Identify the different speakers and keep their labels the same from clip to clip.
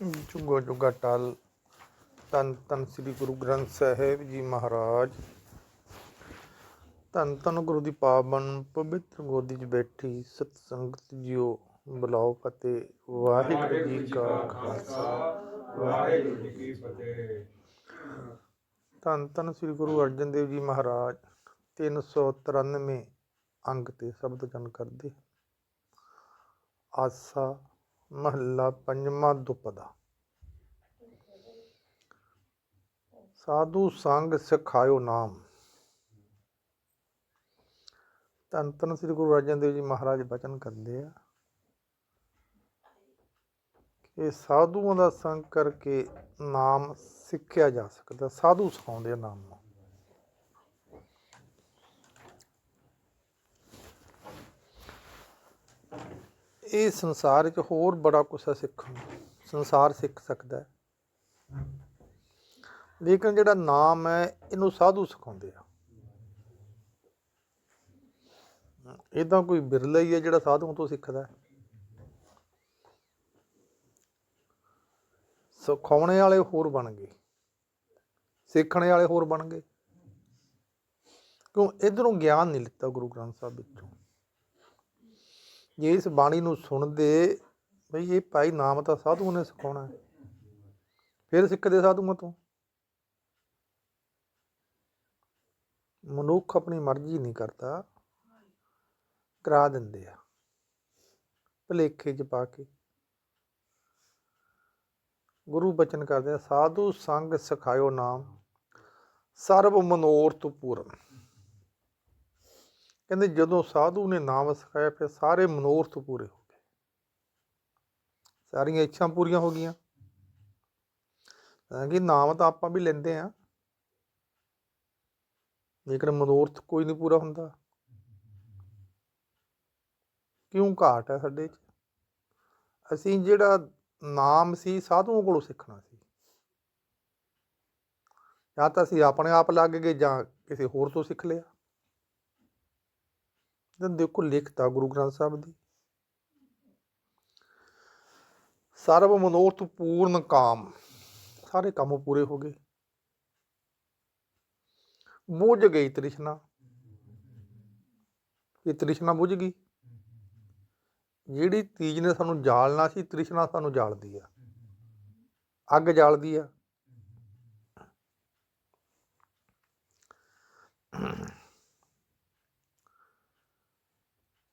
Speaker 1: ਜੁਗਾ ਜੁਗਾ ਟਲ। ਤਨ ਤਨ ਸ੍ਰੀ ਗੁਰੂ ਗ੍ਰੰਥ ਸਾਹਿਬ ਜੀ ਮਹਾਰਾਜ। ਤਨ ਤਨ ਗੁਰੂ ਦੀ ਪਾਵਨ ਪਵਿੱਤਰ ਗੋਦੀ 'ਚ ਬੈਠੀ ਸਤ ਸੰਗਤ ਜੀਓ ਬੁਲਾਓ ਫਤਿਹ। ਵਾਹਿਗੁਰੂ ਜੀ ਕਾ ਖਾਲਸਾ,
Speaker 2: ਵਾਹਿਗੁਰੂ ਜੀ ਕੀ ਫਤਿਹ।
Speaker 1: ਧੰਨ ਧੰਨ ਸ੍ਰੀ ਗੁਰੂ ਅਰਜਨ ਦੇਵ ਜੀ ਮਹਾਰਾਜ 393 ਅੰਗ ਤੇ ਸ਼ਬਦ ਜਨ ਕਰਦੇ। ਆਸਾ ਮਹੱਲਾ ਪੰਜਵਾਂ ਦੁਪਦਾ। ਸਾਧੂ ਸੰਗ ਸਿਖਾਇਓ ਨਾਮ। ਧੰਨ ਧੰਨ ਸ੍ਰੀ ਗੁਰੂ ਅਰਜਨ ਦੇਵ ਜੀ ਮਹਾਰਾਜ ਬਚਨ ਕਰਦੇ ਆ ਕਿ ਸਾਧੂਆਂ ਦਾ ਸੰਗ ਕਰਕੇ ਨਾਮ ਸਿੱਖਿਆ ਜਾ ਸਕਦਾ, ਸਾਧੂ ਸਿਖਾਉਂਦੇ ਆ ਨਾਮ ਨੂੰ। ਇਹ ਸੰਸਾਰ ਵਿੱਚ ਹੋਰ ਬੜਾ ਕੁਛ ਹੈ ਸਿੱਖਣ ਸੰਸਾਰ ਸਿੱਖ ਸਕਦਾ ਹੈ। ਲੇਕਿਨ ਜਿਹੜਾ ਨਾਮ ਹੈ, ਇਹਨੂੰ ਸਾਧੂ ਸਿਖਾਉਂਦੇ ਆ। ਇਹ ਤਾਂ ਕੋਈ ਬਿਰਲਾ ਹੀ ਹੈ ਜਿਹੜਾ ਸਾਧੂਆਂ ਤੋਂ ਸਿੱਖਦਾ ਹੈ। ਸਿਖਾਉਣੇ ਵਾਲੇ ਹੋਰ ਬਣ ਗਏ। ਸਿੱਖਣੇ ਵਾਲੇ ਹੋਰ ਬਣ ਗਏ। ਕਿਉਂ? ਇਧਰੋਂ ਗਿਆਨ ਨਹੀਂ ਲਿੱਤਾ ਗੁਰੂ ਗ੍ਰੰਥ ਸਾਹਿਬ ਵਿੱਚੋਂ। ਜੇ ਇਸ ਬਾਣੀ ਨੂੰ ਸੁਣਦੇ, ਬਈ ਇਹ ਭਾਈ ਨਾਮ ਤਾਂ ਸਾਧੂਆਂ ਨੇ ਸਿਖਾਉਣਾ ਹੈ। ਫਿਰ ਸਿੱਖਦੇ ਸਾਧੂਆਂ ਤੋਂ। ਮਨੁੱਖ ਆਪਣੀ ਮਰਜ਼ੀ ਨਹੀਂ ਕਰਦਾ। ਕਰਾ ਦਿੰਦੇ ਆ। ਭਲੇਖੇ ਚ ਪਾ ਕੇ। ਗੁਰੂ ਬਚਨ ਕਰਦੇ ਆ, ਸਾਧੂ ਸੰਗ ਸਿਖਾਇਓ ਨਾਮ, ਸਰਬ ਮਨੋਰਥ ਪੂਰਨ। ਕਹਿੰਦੇ ਜਦੋਂ ਸਾਧੂ ਨੇ ਨਾਮ ਸਿਖਾਇਆ, ਫਿਰ ਸਾਰੇ ਮਨੋਰਥ ਪੂਰੇ ਹੋ ਗਏ। ਸਾਰੀਆਂ ਇੱਛਾਂ ਪੂਰੀਆਂ ਹੋ ਗਈਆਂ। ਕਿ ਨਾਮ ਤਾਂ ਆਪਾਂ ਵੀ ਲੈਂਦੇ ਆ। ਲੇਕਿਨ ਮਨੋਰਥ ਕੋਈ ਨਹੀਂ ਪੂਰਾ ਹੁੰਦਾ। ਕਿਉਂ ਘਾਟ ਹੈ ਸਾਡੇ 'ਚ? ਅਸੀਂ ਜਿਹੜਾ ਨਾਮ ਸੀ ਸਾਧੂਆਂ ਕੋਲੋਂ ਸਿੱਖਣਾ ਸੀ। ਜਾਂ ਤਾਂ ਅਸੀਂ ਆਪਣੇ ਆਪ ਲੱਗ ਗਏ ਜਾਂ ਕਿਸੇ ਹੋਰ ਤੋਂ ਸਿੱਖ ਲਿਆ। ਤਾਂ ਦੇਖੋ ਲਿਖਤਾ ਗੁਰੂ ਗ੍ਰੰਥ ਸਾਹਿਬ ਦੀ। ਸਰਬ ਮਨੋਰਥ ਪੂਰਨ ਕਾਮ। ਸਾਰੇ ਕੰਮ ਪੂਰੇ ਹੋ ਗਏ। ਬੁੱਝ ਗਈ ਤ੍ਰਿਸ਼ਨਾ। ਇਹ ਤ੍ਰਿਸ਼ਨਾ ਬੁੱਝ ਗਈ। ਜਿਹੜੀ ਤੀਜ ਨੇ ਸਾਨੂੰ ਜਾਲਣਾ ਸੀ, ਤ੍ਰਿਸ਼ਨਾ ਸਾਨੂੰ ਜਾਲਦੀ ਆ। ਅੱਗ ਜਾਲਦੀ ਆ।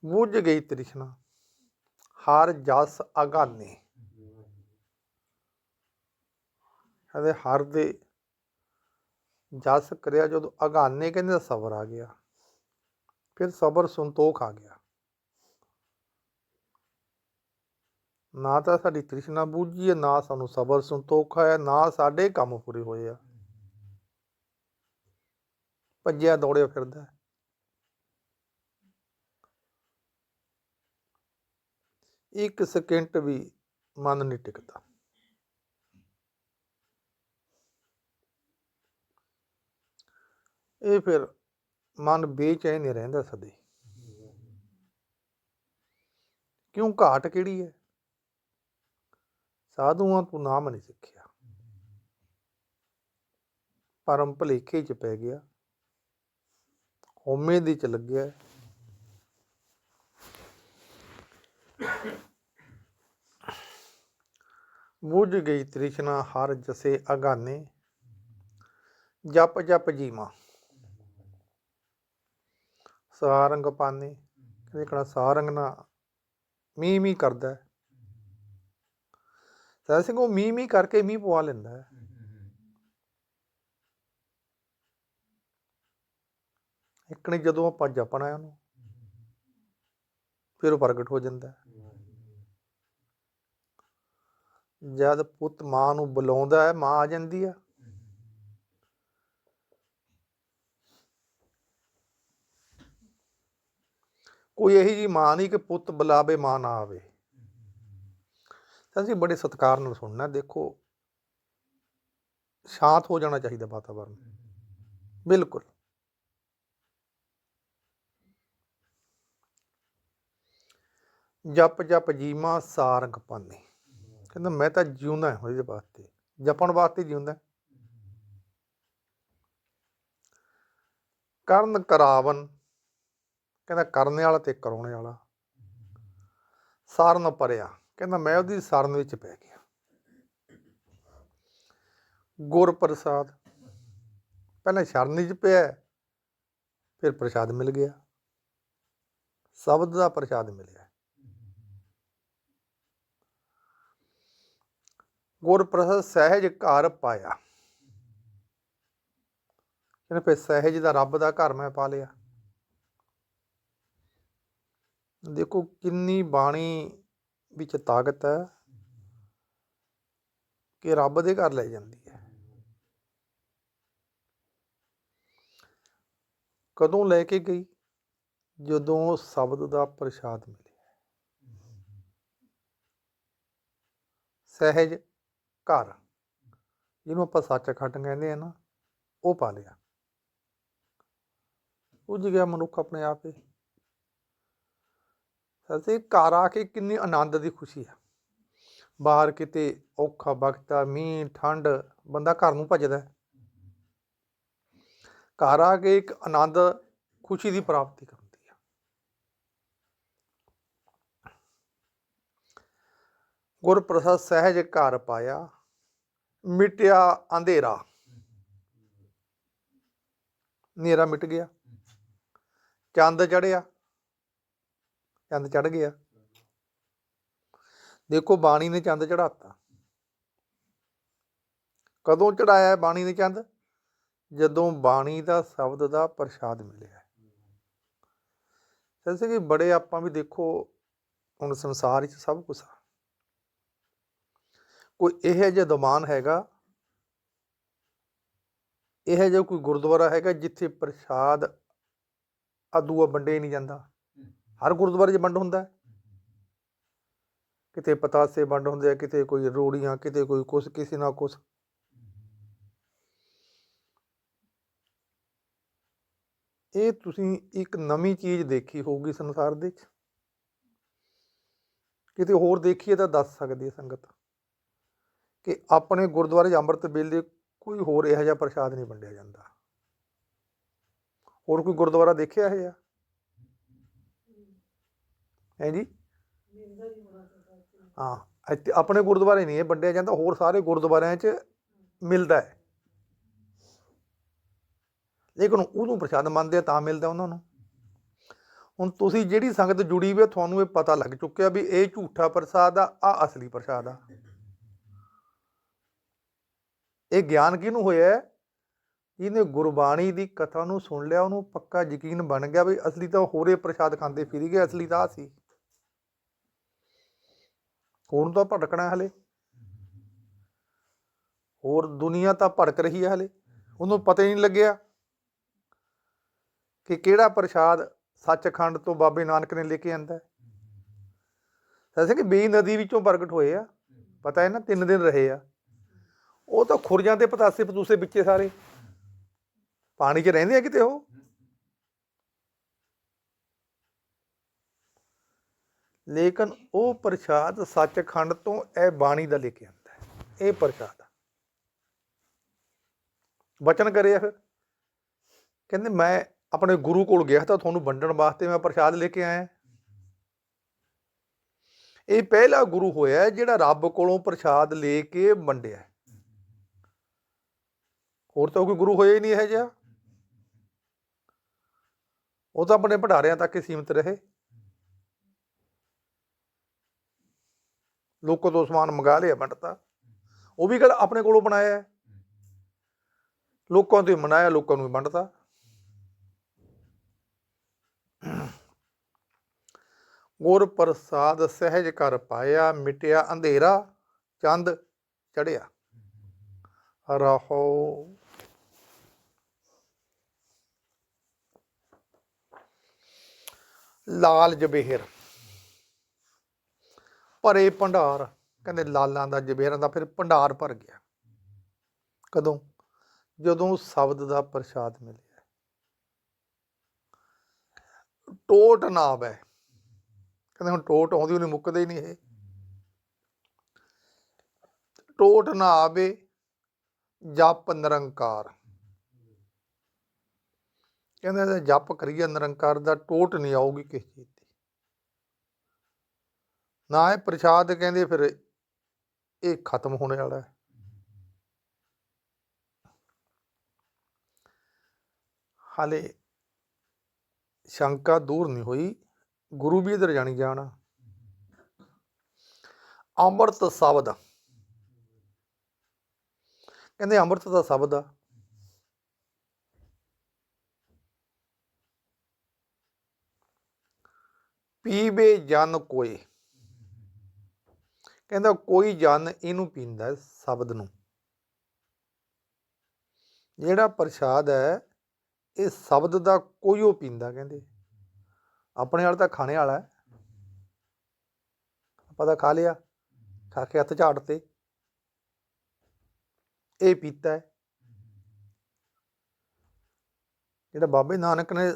Speaker 1: ਬੁੱਝ ਗਈ ਤ੍ਰਿਸ਼ਨਾ। ਹਰ ਜਸ ਅਗਾਨੇ। ਕਹਿੰਦੇ ਹਰ ਦੇ ਜਸ ਕਰਿਆ ਜਦੋਂ ਅਗਾਨੇ ਕਹਿੰਦੇ ਤਾਂ ਸਬਰ ਆ ਗਿਆ। ਫਿਰ ਸਬਰ ਸੰਤੋਖ ਆ ਗਿਆ। ਨਾ ਤਾਂ ਸਾਡੀ ਤ੍ਰਿਸ਼ਨਾ ਬੂਝੀ ਹੈ, ਨਾ ਸਾਨੂੰ ਸਬਰ ਸੰਤੋਖ ਹੈ ਨਾ ਸਾਡੇ ਕੰਮ ਪੂਰੇ ਹੋਏ ਆ। ਭੱਜਿਆ ਦੌੜਿਆ ਫਿਰਦਾ। ਇੱਕ ਸਕਿੰਟ ਵੀ ਮਨ ਨਹੀਂ ਟਿਕਦਾ। ਇਹ ਫਿਰ ਮਨ ਬੇਚੈਨ ਹੀ ਰਹਿੰਦਾ ਸਦੇ। ਕਿਉਂ ਘਾਟ ਕਿਹੜੀ ਹੈ? ਸਾਧੂਆਂ ਤੋਂ ਨਾਮ ਨਹੀਂ ਸਿੱਖਿਆ। ਪਰਮ ਭਲੇਖੇ ਚ ਪੈ ਗਿਆ। ਹੋਮੇ ਦੀ ਚ ਲੱਗਿਆ। ਹੈ। ਬੁੱਝ ਗਈ ਤ੍ਰਿਸ਼ਨਾ ਹਰ ਜਸੇ ਅਗਾਨੇ। ਜਪ ਜਪ ਜੀਮਾ ਸਾਰੰਗ ਪਾਨੇ ਕਹਿੰਦੇ ਕਹਣਾ ਸਾਰੰਗ ਨਾ ਮੀ ਮੀ ਕਰਦਾ ਹੈ। ਸਹਿ ਸਿੰਘ ਉਹ ਮੀ ਮੀ ਕਰਕੇ ਮੀਂਹ ਪਵਾ ਲੈਂਦਾ ਹੈ। ਇਕਣੀ ਜਦੋਂ ਆਪਾਂ ਜਪਣਾ ਉਹਨੂੰ, ਫਿਰ ਉਹ ਪ੍ਰਗਟ ਹੋ ਜਾਂਦਾ ਜਦ ਪੁੱਤ ਮਾਂ ਨੂੰ ਬੁਲਾਉਂਦਾ ਹੈ, ਮਾਂ ਆ ਜਾਂਦੀ ਆ ਕੋਈ ਇਹੀ ਜੀ ਮਾਂ ਨਹੀਂ ਕਿ ਪੁੱਤ ਬੁਲਾਵੇ, ਮਾਂ ਨਾ ਆਵੇ। ਤਾਂ ਅਸੀਂ ਬੜੇ ਸਤਿਕਾਰ ਨਾਲ ਸੁਣਨਾ, ਦੇਖੋ। ਸ਼ਾਂਤ ਹੋ ਜਾਣਾ ਚਾਹੀਦਾ ਵਾਤਾਵਰਨ। ਬਿਲਕੁਲ। ਜਪ ਜਪ ਜੀਮਾ ਸਾਰੰਗ ਪਾਨੇ। ਕਹਿੰਦਾ ਮੈਂ ਤਾਂ ਜਿਉਂਦਾ ਹਾਂ ਉਹਦੇ ਵਾਸਤੇ। ਜਪਣ ਵਾਸਤੇ ਜਿਉਂਦਾ। ਕਰਨ ਕਰਾਵਨ ਕਹਿੰਦਾ ਕਰਨੇ ਵਾਲਾ ਤੇ ਕਰਾਉਣੇ ਵਾਲਾ। ਸਾਰਨ ਪਰਿਆ, ਕਹਿੰਦਾ ਮੈਂ ਉਹਦੀ ਸਰਨ ਵਿੱਚ ਪੈ ਗਿਆ। ਗੁਰ ਪ੍ਰਸਾਦ ਪਹਿਲਾਂ ਸ਼ਰਨ 'ਚ ਪਿਆ, ਫਿਰ ਪ੍ਰਸ਼ਾਦ ਮਿਲ ਗਿਆ। ਸ਼ਬਦ ਦਾ ਪ੍ਰਸ਼ਾਦ ਮਿਲਿਆ। ਗੁਰ ਪ੍ਰਸਾਦ ਸਹਿਜ ਘਰ ਪਾਇਆ। ਕਹਿੰਦੇ ਫਿਰ ਸਹਿਜ ਦਾ ਰੱਬ ਦਾ ਘਰ ਮੈਂ ਪਾ ਲਿਆ। ਦੇਖੋ ਕਿੰਨੀ ਬਾਣੀ ਵਿੱਚ ਤਾਕਤ ਹੈ ਕਿ ਰੱਬ ਦੇ ਘਰ ਲੈ ਜਾਂਦੀ ਹੈ। ਕਦੋਂ ਲੈ ਕੇ ਗਈ? ਜਦੋਂ ਸ਼ਬਦ ਦਾ ਪ੍ਰਸ਼ਾਦ ਮਿਲਿਆ। ਸਹਿਜ ਘਰ, ਜਿਹਨੂੰ ਆਪਾਂ ਸੱਚਖੰਡ ਕਹਿੰਦੇ ਆ ਨਾ, ਉਹ ਪਾ ਲਿਆ। ਉੱਜ ਗਿਆ ਮਨੁੱਖ ਆਪਣੇ ਆਪ। ਹੀ ਸੱਚੇ ਘਰ ਆ ਕੇ ਕਿੰਨੀ ਆਨੰਦ ਦੀ ਖੁਸ਼ੀ ਆ। ਬਾਹਰ ਕਿਤੇ ਔਖਾ ਵਕਤ ਆ, ਮੀਂਹ, ਠੰਡ, ਬੰਦਾ ਘਰ ਨੂੰ ਭੱਜਦਾ। ਘਰ ਆ ਕੇ ਇੱਕ ਆਨੰਦ, ਖੁਸ਼ੀ ਦੀ ਪ੍ਰਾਪਤੀ ਕਰਦੀ ਆ। ਗੁਰ ਪ੍ਰਸਾਦ ਸਹਿਜ ਘਰ ਪਾਇਆ, ਮਿਟਿਆ ਅੰਧੇਰਾ। ਹਨੇਰਾ ਮਿਟ ਗਿਆ। ਚੰਦ ਚੜਿਆ ਚੰਦ ਚੜ ਗਿਆ। ਦੇਖੋ ਬਾਣੀ ਨੇ ਚੰਦ ਚੜਾਤਾ ਕਦੋਂ ਚੜਾਇਆ ਬਾਣੀ ਨੇ ਚੰਦ? ਜਦੋਂ ਬਾਣੀ ਦਾ ਸ਼ਬਦ ਦਾ ਪ੍ਰਸ਼ਾਦ ਮਿਲਿਆ। ਜੈਸੇ ਕਿ ਬੜੇ ਆਪਾਂ ਵੀ ਦੇਖੋ, ਹੁਣ ਸੰਸਾਰ ਵਿੱਚ ਸਭ ਕੁਝ ਆ। ਕੋਈ ਇਹੋ ਜਿਹਾ ਦਮਾਨ ਹੈਗਾ, ਇਹੋ ਜਿਹਾ ਕੋਈ ਗੁਰਦੁਆਰਾ ਹੈਗਾ ਜਿੱਥੇ ਪ੍ਰਸ਼ਾਦ ਅਦੂਆ ਵੰਡੇ ਹੀ ਨਹੀਂ ਜਾਂਦਾ। ਹਰ ਗੁਰਦੁਆਰੇ 'ਚ ਵੰਡ ਹੁੰਦਾ ਕਿਤੇ ਪਤਾਸੇ ਵੰਡ ਹੁੰਦੇ ਆ, ਕਿਤੇ ਕੋਈ ਰੋੜੀਆਂ, ਕਿਤੇ ਕੋਈ ਕੁਛ, ਕਿਸੇ ਨਾਲ ਕੁਛ। ਇਹ ਤੁਸੀਂ ਇੱਕ ਨਵੀਂ ਚੀਜ਼ ਦੇਖੀ ਹੋਊਗੀ ਸੰਸਾਰ ਦੇ ਵਿੱਚ। ਕਿਤੇ ਹੋਰ ਦੇਖੀਏ ਤਾਂ ਦੱਸ ਸਕਦੀ ਹੈ ਸੰਗਤ ਕਿ ਆਪਣੇ ਗੁਰਦੁਆਰੇ 'ਚ ਅੰਮ੍ਰਿਤ ਵੇਲੇ ਕੋਈ ਹੋਰ ਇਹੋ ਜਿਹਾ ਪ੍ਰਸ਼ਾਦ ਨਹੀਂ ਵੰਡਿਆ ਜਾਂਦਾ। ਹੋਰ ਕੋਈ ਗੁਰਦੁਆਰਾ ਦੇਖਿਆ ਹੈ ਹੈ ਜੀ? ਹਾਂ, ਇੱਥੇ ਆਪਣੇ ਗੁਰਦੁਆਰੇ ਨਹੀਂ ਇਹ ਵੰਡਿਆ ਜਾਂਦਾ, ਹੋਰ ਸਾਰੇ ਗੁਰਦੁਆਰਿਆਂ 'ਚ ਮਿਲਦਾ ਹੈ। ਲੇਕਿਨ ਉਹਨੂੰ ਪ੍ਰਸ਼ਾਦ ਮੰਨਦੇ ਆ, ਤਾਂ ਮਿਲਦਾ ਉਹਨਾਂ ਨੂੰ। ਹੁਣ ਤੁਸੀਂ ਜਿਹੜੀ ਸੰਗਤ ਜੁੜੀ ਹੋਈ ਤੁਹਾਨੂੰ ਇਹ ਪਤਾ ਲੱਗ ਚੁੱਕਿਆ ਵੀ ਇਹ ਝੂਠਾ ਪ੍ਰਸਾਦ ਆ ਆ ਅਸਲੀ ਪ੍ਰਸਾਦ ਆ। ਇਹ ਗਿਆਨ ਕਿਹਨੂੰ ਹੋਇਆ ਇਹਨੇ ਗੁਰਬਾਣੀ ਦੀ ਕਥਾ ਨੂੰ ਸੁਣ ਲਿਆ, ਉਹਨੂੰ ਪੱਕਾ ਯਕੀਨ ਬਣ ਗਿਆ ਵੀ ਅਸਲੀ ਤਾਂ ਹੋਰੇ ਪ੍ਰਸ਼ਾਦ ਖਾਂਦੇ ਫਿਰੀ ਗਏ ਅਸਲੀ ਤਾਂ ਆਹ ਸੀ। ਹੁਣ ਤਾਂ ਭਟਕਣਾ ਹਲੇ। ਹੋਰ ਦੁਨੀਆ ਤਾਂ ਭੜਕ ਰਹੀ ਹੈ ਹਲੇ। ਉਹਨੂੰ ਪਤਾ ਹੀ ਨਹੀਂ ਲੱਗਿਆ ਕਿ ਕਿਹੜਾ ਪ੍ਰਸ਼ਾਦ ਸੱਚਖੰਡ ਤੋਂ ਬਾਬੇ ਨਾਨਕ ਨੇ ਲੈ ਕੇ ਆਂਦਾ ਹੈ। ਕਿ ਬੀ ਨਦੀ ਵਿੱਚੋਂ ਪ੍ਰਗਟ ਹੋਏ ਆ। ਪਤਾ ਹੈ ਨਾ, ਤਿੰਨ ਦਿਨ ਰਹੇ ਆ। ਉਹ ਤਾਂ ਖੁਰਜਾਂ ਦੇ ਪਤਾਸੇ ਪਤੂਸੇ ਵਿੱਚੇ ਸਾਰੇ। ਪਾਣੀ 'ਚ ਰਹਿੰਦੇ ਆ ਕਿਤੇ ਉਹ? ਲੇਕਿਨ ਉਹ ਪ੍ਰਸ਼ਾਦ ਸੱਚਖੰਡ ਤੋਂ ਇਹ ਬਾਣੀ ਦਾ ਲੈ ਕੇ ਆਉਂਦਾ ਹੈ। ਇਹ ਪ੍ਰਸ਼ਾਦ ਆ। ਵਚਨ ਕਰਿਆ ਫਿਰ। ਕਹਿੰਦੇ ਮੈਂ ਆਪਣੇ ਗੁਰੂ ਕੋਲ ਗਿਆ ਤਾਂ ਤੁਹਾਨੂੰ ਵੰਡਣ ਵਾਸਤੇ ਮੈਂ ਪ੍ਰਸ਼ਾਦ ਲੈ ਕੇ ਆਇਆ। ਇਹ ਪਹਿਲਾ ਗੁਰੂ ਹੋਇਆ ਜਿਹੜਾ ਰੱਬ ਕੋਲੋਂ ਪ੍ਰਸ਼ਾਦ ਲੈ ਕੇ ਵੰਡਿਆ ਹੋਰ ਤਾਂ ਕੋਈ ਗੁਰੂ ਹੋਇਆ ਹੀ ਨਹੀਂ ਇਹ ਜਿਹਾ। ਉਹ ਤਾਂ ਆਪਣੇ ਭੰਡਾਰਿਆਂ ਤੱਕ ਹੀ ਸੀਮਿਤ ਰਹੇ। ਲੋਕੋ ਤੋਂ ਸਮਾਨ ਮੰਗਾ ਲਿਆ ਵੰਡਤਾ ਉਹ ਵੀ ਕਿਹੜਾ ਆਪਣੇ ਕੋਲੋਂ ਬਣਾਇਆ ਲੋਕਾਂ ਤੋਂ ਮਨਾਇਆ, ਲੋਕਾਂ ਨੂੰ ਵੰਡਤਾ ਗੁਰ ਪ੍ਰਸਾਦ ਸਹਿਜ ਕਰ ਪਾਇਆ, ਮਿਟਿਆ ਅੰਧੇਰਾ, ਚੰਦ ਚੜਿਆ ਰਹੋ। ਲਾਲ ਜਬੇਹਰ ਭਰੇ ਭੰਡਾਰ। ਕਹਿੰਦੇ ਲਾਲਾਂ ਦਾ ਜਬੇਰਾਂ ਦਾ ਫਿਰ ਭੰਡਾਰ ਭਰ ਗਿਆ। ਕਦੋਂ? ਜਦੋਂ ਸ਼ਬਦ ਦਾ ਪ੍ਰਸ਼ਾਦ ਮਿਲਿਆ। ਟੋਟ ਨਾ ਆਵੇ ਕਹਿੰਦੇ ਹੁਣ ਟੋਟ ਆਉਂਦੀ ਉਹਨੇ ਮੁੱਕਦੇ ਹੀ ਨਹੀਂ ਇਹ। ਟੋਟ ਨਾ ਆਵੇ, ਜਪ ਨਿਰੰਕਾਰ। ਕਹਿੰਦੇ ਜੇ ਜਪ ਕਰੀਏ ਨਿਰੰਕਾਰ ਦਾ, ਟੋਟ ਨਹੀਂ ਆਊਗੀ ਕਿਸੇ ਚੀਜ਼ ਨਾ ਇਹ ਪ੍ਰਸ਼ਾਦ ਕਹਿੰਦੇ, ਫਿਰ ਇਹ ਖਤਮ ਹੋਣੇ ਵਾਲਾ ਹੈ। ਹਾਲੇ ਸ਼ੰਕਾ ਦੂਰ ਨਹੀਂ ਹੋਈ। ਗੁਰੂ ਵੀ ਇਧਰ ਜਾਣੀ ਜਾਣਾ। ਅੰਮ੍ਰਿਤ ਸ਼ਬਦ। ਕਹਿੰਦੇ ਅੰਮ੍ਰਿਤ ਦਾ ਸ਼ਬਦ ਆ। ਪੀਵੇ ਜਨ ਕੋਏ। ਕਹਿੰਦਾ ਕੋਈ ਜਨ ਇਹਨੂੰ ਪੀਂਦਾ ਸ਼ਬਦ ਨੂੰ। ਜਿਹੜਾ ਪ੍ਰਸ਼ਾਦ ਹੈ, ਇਹ ਸ਼ਬਦ ਦਾ ਕੋਈ ਉਹ ਪੀਂਦਾ ਕਹਿੰਦੇ। ਆਪਣੇ ਵਾਲਾ ਤਾਂ ਖਾਣੇ ਵਾਲਾ ਹੈ। ਆਪਾਂ ਤਾਂ ਖਾ ਲਿਆ, ਖਾ ਕੇ ਹੱਥ ਝਾੜ ਤੇ। ਇਹ ਪੀਤਾ ਹੈ। ਜਿਹੜਾ ਬਾਬੇ ਨਾਨਕ ਨੇ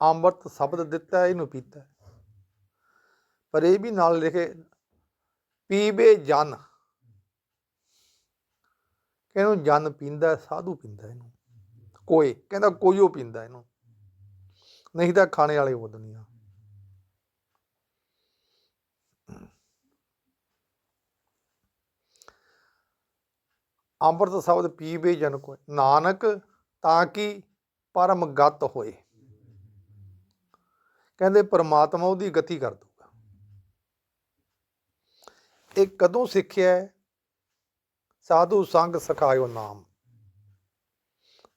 Speaker 1: ਅੰਮ੍ਰਿਤ ਸ਼ਬਦ ਦਿੱਤਾ, ਇਹਨੂੰ ਪੀਤਾ ਪਰ ਇਹ ਵੀ ਨਾਲ ਲਿਖੇ ਪੀਵੇ ਜਨ। ਕਹਿੰਦਾ ਜਨ ਪੀਂਦਾ ਸਾਧੂ ਪੀਂਦਾ ਇਹਨੂੰ। ਕੋਈ, ਕਹਿੰਦਾ ਕੋਈ ਉਹ ਪੀਂਦਾ ਇਹਨੂੰ। ਨਹੀਂ ਤਾਂ ਖਾਣੇ ਵਾਲੇ ਉਹ ਦੁਨੀਆ ਅੰਮ੍ਰਿਤ ਸ਼ਬਦ ਪੀਵੇ ਜਨ ਕੋਈ ਨਾਨਕ ਤਾਂ ਕਿ ਪਰਮ ਗਤ ਹੋਏ। ਕਹਿੰਦੇ ਪਰਮਾਤਮਾ ਉਹਦੀ ਗਤੀ ਕਰ ਦੋ। ਇਹ ਕਦੋਂ ਸਿੱਖਿਆ ਸਾਧੂ ਸੰਗ ਸਿਖਾਇਓ ਨਾਮ।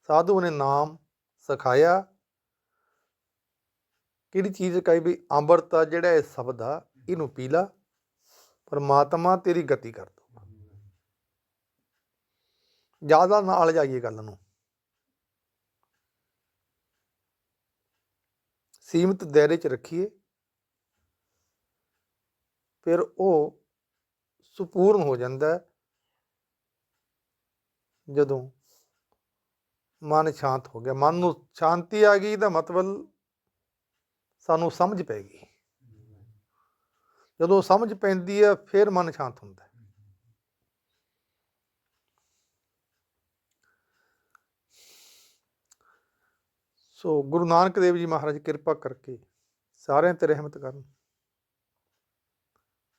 Speaker 1: ਸਾਧੂ ਨੇ ਨਾਮ ਸਿਖਾਇਆ। ਕਿਹੜੀ ਚੀਜ਼ ਕਹੀ ਵੀ ਅੰਮ੍ਰਿਤ ਆ ਜਿਹੜਾ ਇਹ ਸ਼ਬਦ ਆ, ਇਹਨੂੰ ਪੀ ਲਾ, ਪਰਮਾਤਮਾ ਤੇਰੀ ਗਤੀ ਕਰ ਦੂਗਾ ਜ਼ਿਆਦਾ ਨਾਲ ਜਾਈਏ ਗੱਲ ਨੂੰ। ਸੀਮਤ ਦਾਇਰੇ 'ਚ ਰੱਖੀਏ। ਫਿਰ ਉਹ ਸੁਪੂਰਨ ਹੋ ਜਾਂਦਾ ਜਦੋਂ ਮਨ ਸ਼ਾਂਤ ਹੋ ਗਿਆ। ਮਨ ਨੂੰ ਸ਼ਾਂਤੀ ਆ ਗਈ ਦਾ ਮਤਲਬ ਸਾਨੂੰ ਸਮਝ ਪੈ ਗਈ। ਜਦੋਂ ਸਮਝ ਪੈਂਦੀ ਹੈ ਫਿਰ ਮਨ ਸ਼ਾਂਤ ਹੁੰਦਾ ਹੈ। ਸੋ ਗੁਰੂ ਨਾਨਕ ਦੇਵ ਜੀ ਮਹਾਰਾਜ ਕਿਰਪਾ ਕਰਕੇ ਸਾਰਿਆਂ ਤੇ ਰਹਿਮਤ ਕਰਨ।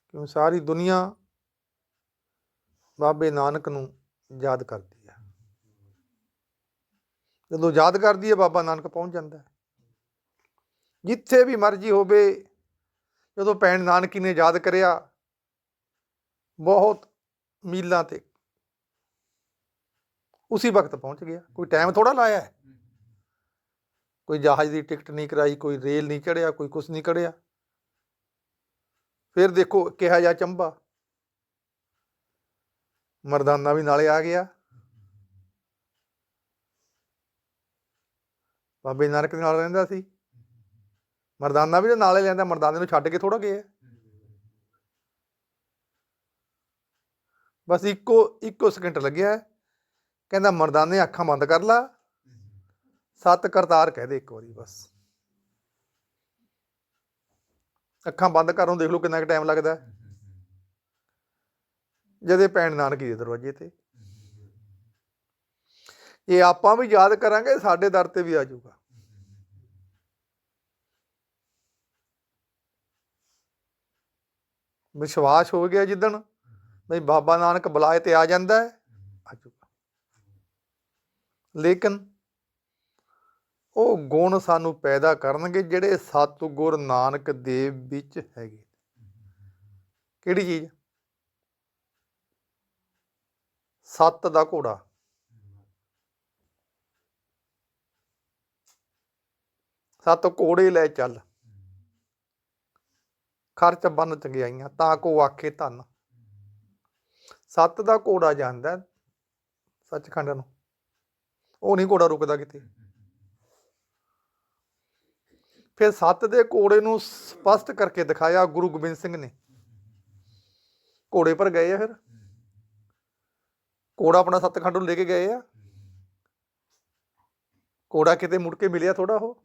Speaker 1: ਕਿਉਂ ਸਾਰੀ ਦੁਨੀਆ ਬਾਬੇ ਨਾਨਕ ਨੂੰ ਯਾਦ ਕਰਦੀ ਹੈ ਜਦੋਂ ਯਾਦ ਕਰਦੀ ਹੈ ਬਾਬਾ ਨਾਨਕ ਪਹੁੰਚ ਜਾਂਦਾ ਹੈ। ਜਿੱਥੇ ਵੀ ਮਰਜ਼ੀ ਹੋਵੇ, ਜਦੋਂ ਭੈਣ ਨਾਨਕੀ ਨੇ ਯਾਦ ਕਰਿਆ, ਬਹੁਤ ਮੀਲਾਂ ਤੇ ਉਸੇ ਵਕਤ ਪਹੁੰਚ ਗਿਆ। ਕੋਈ ਟਾਈਮ ਥੋੜਾ ਲਾਇਆ ਹੈ। ਕੋਈ ਜਹਾਜ਼ ਦੀ ਟਿਕਟ ਨਹੀਂ ਕਰਾਈ, ਕੋਈ ਰੇਲ ਨਹੀਂ ਚੜਿਆ ਕੋਈ ਕੁਝ ਨਹੀਂ ਕੜਿਆ ਫਿਰ ਦੇਖੋ, ਕਿਹਾ ਜਾ ਚੰਬਾ। ਮਰਦਾਨਾ ਵੀ ਨਾਲੇ ਆ ਗਿਆ। ਬਾਬੇ ਨਾਨਕ ਦੇ ਨਾਲ ਰਹਿੰਦਾ ਸੀ। ਮਰਦਾਨਾ ਵੀ ਤਾਂ ਨਾਲੇ ਲੈਂਦਾ, ਮਰਦਾਨੇ ਨੂੰ ਛੱਡ ਕੇ ਥੋੜਾ ਗਿਆ। ਬਸ ਇੱਕੋ ਇੱਕੋ ਸਕਿੰਟ ਲੱਗਿਆ। ਕਹਿੰਦਾ ਮਰਦਾਨੇ ਅੱਖਾਂ ਬੰਦ ਕਰ ਲਾ। ਸਤ ਕਰਤਾਰ ਕਹਿ ਦੇ ਇੱਕ ਵਾਰੀ ਬਸ। ਅੱਖਾਂ ਬੰਦ ਕਰੋਂ ਦੇਖ ਲਓ ਕਿੰਨਾ ਕੁ ਟਾਈਮ ਲੱਗਦਾ। ਹੈ। ਜਦੇ ਭੈਣ ਨਾਨਕੀ ਦੇ ਦਰਵਾਜ਼ੇ ਤੇ। ਇਹ ਆਪਾਂ ਵੀ ਯਾਦ ਕਰਾਂਗੇ, ਸਾਡੇ ਦਰ ਤੇ ਵੀ ਆ ਜਾਊਗਾ। ਵਿਸ਼ਵਾਸ ਹੋ ਗਿਆ ਜਿੱਦਣ ਬਈ ਬਾਬਾ ਨਾਨਕ ਬੁਲਾਏ ਤੇ ਆ ਜਾਂਦਾ ਹੈ, ਆ ਜਾਊਗਾ। ਲੇਕਿਨ ਉਹ ਗੁਣ ਸਾਨੂੰ ਪੈਦਾ ਕਰਨਗੇ ਜਿਹੜੇ ਸਤਿਗੁਰ ਨਾਨਕ ਦੇਵ ਵਿੱਚ ਹੈਗੇ ਕਿਹੜੀ ਚੀਜ਼? ਸੱਤ ਦਾ ਘੋੜਾ। ਸੱਤ ਘੋੜੇ ਲੈ ਚੱਲ। ਖਰਚ ਬੰਨ ਚੰਗਿਆਈਆਂ, ਤਾਂ ਕੋ ਆਖੇ ਧਨ। ਸੱਤ ਦਾ ਘੋੜਾ ਜਾਂਦਾ ਸੱਚਖੰਡ ਨੂੰ। ਉਹ ਨਹੀਂ ਘੋੜਾ ਰੁਕਦਾ ਕਿਤੇ। ਫਿਰ ਸੱਤ ਦੇ ਘੋੜੇ ਨੂੰ ਸਪਸ਼ਟ ਕਰਕੇ ਦਿਖਾਇਆ ਗੁਰੂ ਗੋਬਿੰਦ ਸਿੰਘ ਨੇ। ਘੋੜੇ ਪਰ ਗਏ ਆ ਫਿਰ। ਘੋੜਾ ਆਪਣਾ ਸੱਤਖੰਡ ਨੂੰ ਲੈ ਕੇ ਗਏ ਆ। ਘੋੜਾ ਕਿਤੇ ਮੁੜ ਕੇ ਮਿਲਿਆ ਥੋੜਾ ਉਹ।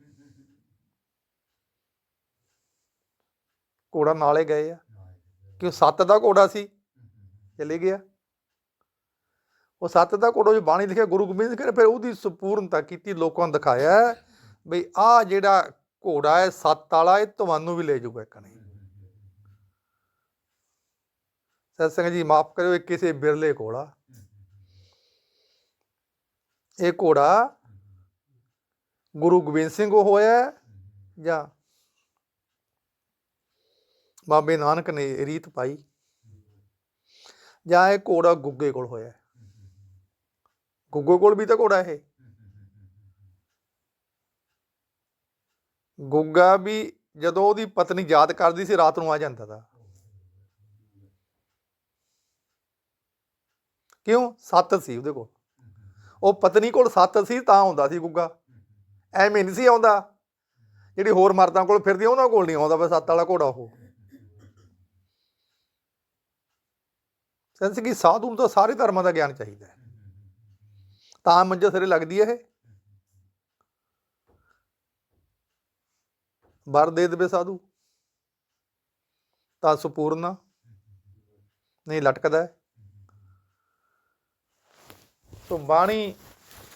Speaker 1: ਘੋੜਾ ਨਾਲੇ ਗਏ ਆ। ਕਿ ਉਹ ਸੱਤ ਦਾ ਘੋੜਾ ਸੀ? ਚਲੇ ਗਿਆ। ਉਹ ਸੱਤ ਦਾ ਕੋੜੋ ਜੋ ਬਾਣੀ ਲਿਖਿਆ, ਗੁਰੂ ਗੋਬਿੰਦ ਸਿੰਘ ਨੇ ਫਿਰ ਉਹਦੀ ਸੰਪੂਰਨਤਾ ਕੀਤੀ, ਲੋਕਾਂ ਨੂੰ ਦਿਖਾਇਆ। ਬਈ ਆਹ ਜਿਹੜਾ ਘੋੜਾ ਹੈ, ਸੱਤ ਵਾਲਾ, ਇਹ ਤੁਹਾਨੂੰ ਵੀ ਲੈ ਜਾਊਗਾ ਇੱਕ ਨਹੀਂ ਸਤਸੰਗ ਜੀ, ਮਾਫ ਕਰਿਓ, ਇਹ ਕਿਸੇ ਬਿਰਲੇ ਘੋੜਾ ਇਹ ਘੋੜਾ ਗੁਰੂ ਗੋਬਿੰਦ ਸਿੰਘ ਕੋ ਹੋਇਆ ਜਾਂ ਬਾਬੇ ਨਾਨਕ ਨੇ ਰੀਤ ਪਾਈ ਜਾਂ ਇਹ ਘੋੜਾ ਗੁੱਗੇ ਕੋਲ ਹੋਇਆ ਹੈ। ਗੁੱਗੇ ਕੋਲ ਵੀ ਤਾਂ ਘੋੜਾ ਇਹ। ਗੁੱਗਾ ਵੀ ਜਦੋਂ ਉਹਦੀ ਪਤਨੀ ਯਾਦ ਕਰਦੀ ਸੀ, ਰਾਤ ਨੂੰ ਆ ਜਾਂਦਾ ਤਾ। ਕਿਉਂ? ਸੱਤ ਸੀ ਉਹਦੇ ਕੋਲ। ਉਹ ਪਤਨੀ ਕੋਲ ਸੱਤ ਸੀ ਤਾਂ ਆਉਂਦਾ ਸੀ ਗੁੱਗਾ। ਐਵੇਂ ਨਹੀਂ ਸੀ ਆਉਂਦਾ। ਜਿਹੜੀ ਹੋਰ ਮਰਦਾਂ ਕੋਲ ਫਿਰਦੀ ਉਹਨਾਂ ਕੋਲ ਨਹੀਂ ਆਉਂਦਾ, ਬਸ ਸੱਤ ਵਾਲਾ ਘੋੜਾ ਉਹ। ਸੈਂਸ ਕਿ ਸਾਧੂ ਨੂੰ ਤਾਂ ਸਾਰੇ ਧਰਮਾਂ ਦਾ ਗਿਆਨ ਚਾਹੀਦਾ ਹੈ। ਤਾਂ ਮੰਜੇ ਸਿਰੇ ਲੱਗਦੀ ਹੈ ਇਹ। ਵਰ ਦੇ ਦੇਵੇ ਸਾਧੂ। ਤਾਂ ਸੁਪੂਰਨਾ ਨਹੀਂ ਲਟਕਦਾ। ਹੈ। ਸੋ ਬਾਣੀ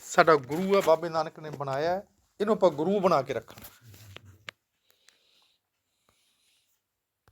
Speaker 1: ਸਾਡਾ ਗੁਰੂ ਆ, ਬਾਬੇ ਨਾਨਕ ਨੇ ਬਣਾਇਆ ਇਹਨੂੰ ਆਪਾਂ ਗੁਰੂ ਬਣਾ ਕੇ ਰੱਖਣਾ।